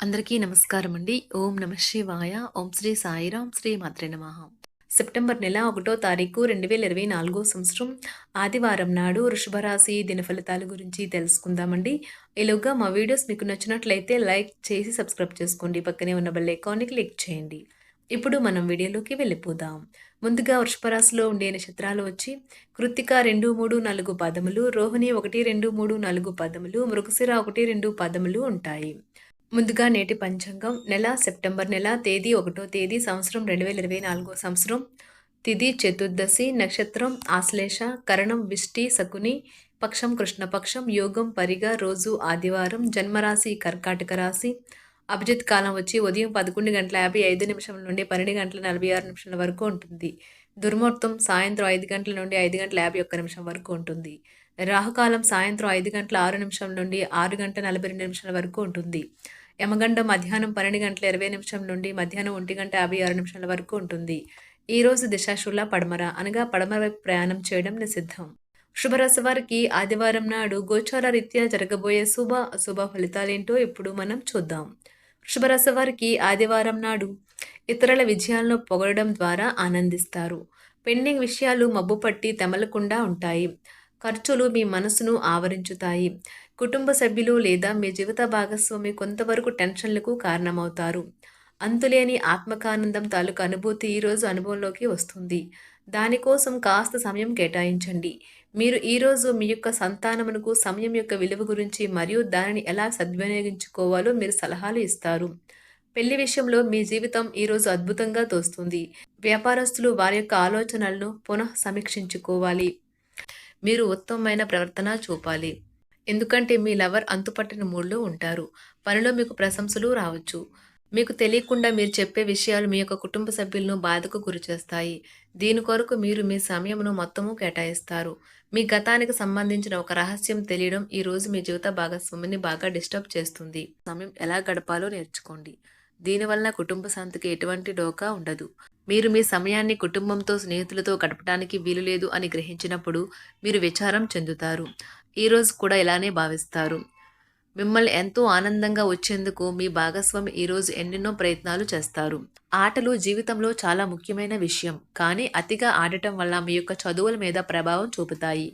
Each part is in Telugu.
అందరికీ నమస్కారం అండి. ఓం నమ శివాయ. ఓం శ్రీ సాయిరాం శ్రీ మాత్రే నమ. సెప్టెంబర్ నెల ఒకటో తారీఖు రెండు వేల ఇరవై నాలుగో సంవత్సరం. ఆదివారం నాడు వృషభరాశి దిన ఫలితాల గురించి తెలుసుకుందామండి. ఈలోగా మా వీడియోస్ మీకు నచ్చినట్లయితే లైక్ చేసి సబ్స్క్రైబ్ చేసుకోండి. పక్కనే ఉన్న బెల్ ఐకాన్ని క్లిక్ చేయండి. ఇప్పుడు మనం వీడియోలోకి వెళ్ళిపోదాం. ముందుగా వృషభరాశిలో ఉండే నక్షత్రాలు వచ్చి కృత్తిక రెండు మూడు నాలుగు పదములు రోహిణి ఒకటి రెండు మూడు నాలుగు పదములు మృగశిర ఒకటి రెండు పదములు ఉంటాయి. ముందుగా నేటి పంచాంగం నెల సెప్టెంబర్ నెల తేదీ ఒకటో తేదీ సంవత్సరం రెండు వేల ఇరవై నాలుగో సంవత్సరం. తిథి చతుర్దశి నక్షత్రం ఆశ్లేష కరణం విష్టి శకుని పక్షం కృష్ణపక్షం యోగం పరిగా రోజు ఆదివారం జన్మరాశి కర్కాటక రాశి. అభిజిత్ కాలం వచ్చి ఉదయం పదకొండు గంటల యాభై ఐదు నిమిషం నుండి పన్నెండు గంటల నలభై ఆరు నిమిషాల వరకు ఉంటుంది. దుర్ముహూర్తం సాయంత్రం ఐదు గంటల నుండి ఐదు గంటల యాభై ఒక్క నిమిషం వరకు ఉంటుంది. రాహుకాలం సాయంత్రం ఐదు గంటల ఆరు నిమిషం నుండి ఆరు గంటల నలభై రెండు నిమిషాల వరకు ఉంటుంది. యమగండం మధ్యాహ్నం పన్నెండు గంటల ఇరవై నిమిషం నుండి మధ్యాహ్నం ఒంటి గంట యాభై ఆరు నిమిషాల వరకు ఉంటుంది. ఈ రోజు దిశాశుల పడమర. అనగా పడమర వైపు ప్రయాణం చేయడం నిషిద్ధం. శుభరాశి వారికి ఆదివారం నాడు గోచార రీత్యా జరగబోయే శుభ అశుభ ఫలితాలేంటో ఇప్పుడు మనం చూద్దాం. శుభరాశి వారికి ఆదివారం నాడు ఇతరుల విజయాలను పొగడడం ద్వారా ఆనందిస్తారు. పెండింగ్ విషయాలు మబ్బు పట్టి తెమలకుండా ఉంటాయి. ఖర్చులు మీ మనసును ఆవరించుతాయి. కుటుంబ సభ్యులు లేదా మీ జీవిత భాగస్వామి కొంతవరకు టెన్షన్లకు కారణమవుతారు. అంతులేని ఆత్మకానందం తాలూకు అనుభూతి ఈరోజు అనుభవంలోకి వస్తుంది. దానికోసం కాస్త సమయం కేటాయించండి. మీరు ఈరోజు మీ యొక్క సంతానమునకు సమయం యొక్క విలువ గురించి మరియు దానిని ఎలా సద్వినియోగించుకోవాలో మీరు సలహాలు ఇస్తారు. పెళ్ళి విషయంలో మీ జీవితం ఈరోజు అద్భుతంగా తోస్తుంది. వ్యాపారస్తులు వారి యొక్క ఆలోచనలను పునః సమీక్షించుకోవాలి. మీరు ఉత్తమమైన ప్రవర్తన చూపాలి. ఎందుకంటే మీ లవర్ అంతుపట్టిన మూడ్లో ఉంటారు. పనిలో మీకు ప్రశంసలు రావచ్చు. మీకు తెలియకుండా మీరు చెప్పే విషయాలు మీ యొక్క కుటుంబ సభ్యులను బాధకు గురిచేస్తాయి దీని కొరకు మీరు మీ సమయమును మొత్తము కేటాయిస్తారు. మీ గతానికి సంబంధించిన ఒక రహస్యం తెలియడం ఈ రోజు మీ జీవిత భాగస్వామిని బాగా డిస్టర్బ్ చేస్తుంది. సమయం ఎలా గడపాలో నేర్చుకోండి. దీనివల్ల కుటుంబ శాంతికి ఎటువంటి డోకా ఉండదు. మీరు మీ సమయాన్ని కుటుంబంతో స్నేహితులతో గడపడానికి వీలు లేదు అని గ్రహించినప్పుడు మీరు విచారం చెందుతారు. ఈరోజు కూడా ఇలానే భావిస్తారు. మిమ్మల్ని ఎంతో ఆనందంగా వచ్చేందుకు మీ భాగస్వామి ఈరోజు ఎన్నెన్నో ప్రయత్నాలు చేస్తారు. ఆటలు జీవితంలో చాలా ముఖ్యమైన విషయం. కానీ అతిగా ఆడటం వల్ల మీ యొక్క చదువుల మీద ప్రభావం చూపుతాయి.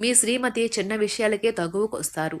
మీ శ్రీమతి చిన్న విషయాలకే తగువకు వస్తారు.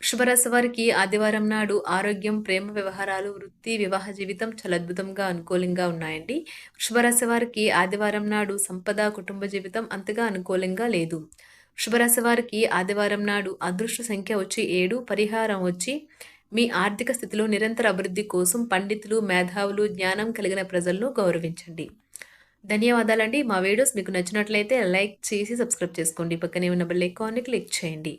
వృషభరాశి వారికి ఆదివారం నాడు ఆరోగ్యం ప్రేమ వ్యవహారాలు వృత్తి వివాహ జీవితం చాలా అద్భుతంగా అనుకూలంగా ఉన్నాయండి. వృషభరాశి వారికి ఆదివారం నాడు సంపద కుటుంబ జీవితం అంతగా అనుకూలంగా లేదు. వృషభరాశి వారికి ఆదివారం నాడు అదృష్ట సంఖ్య వచ్చి ఏడు పరిహారం వచ్చి మీ ఆర్థిక స్థితిలో నిరంతర అభివృద్ధి కోసం పండితులు మేధావులు జ్ఞానం కలిగిన ప్రజలను గౌరవించండి. ధన్యవాదాలండి. మా వీడియోస్ మీకు నచ్చినట్లయితే లైక్ చేసి సబ్స్క్రైబ్ చేసుకోండి. పక్కనే ఉన్న బెల్ ఐకాన్ని క్లిక్ చేయండి.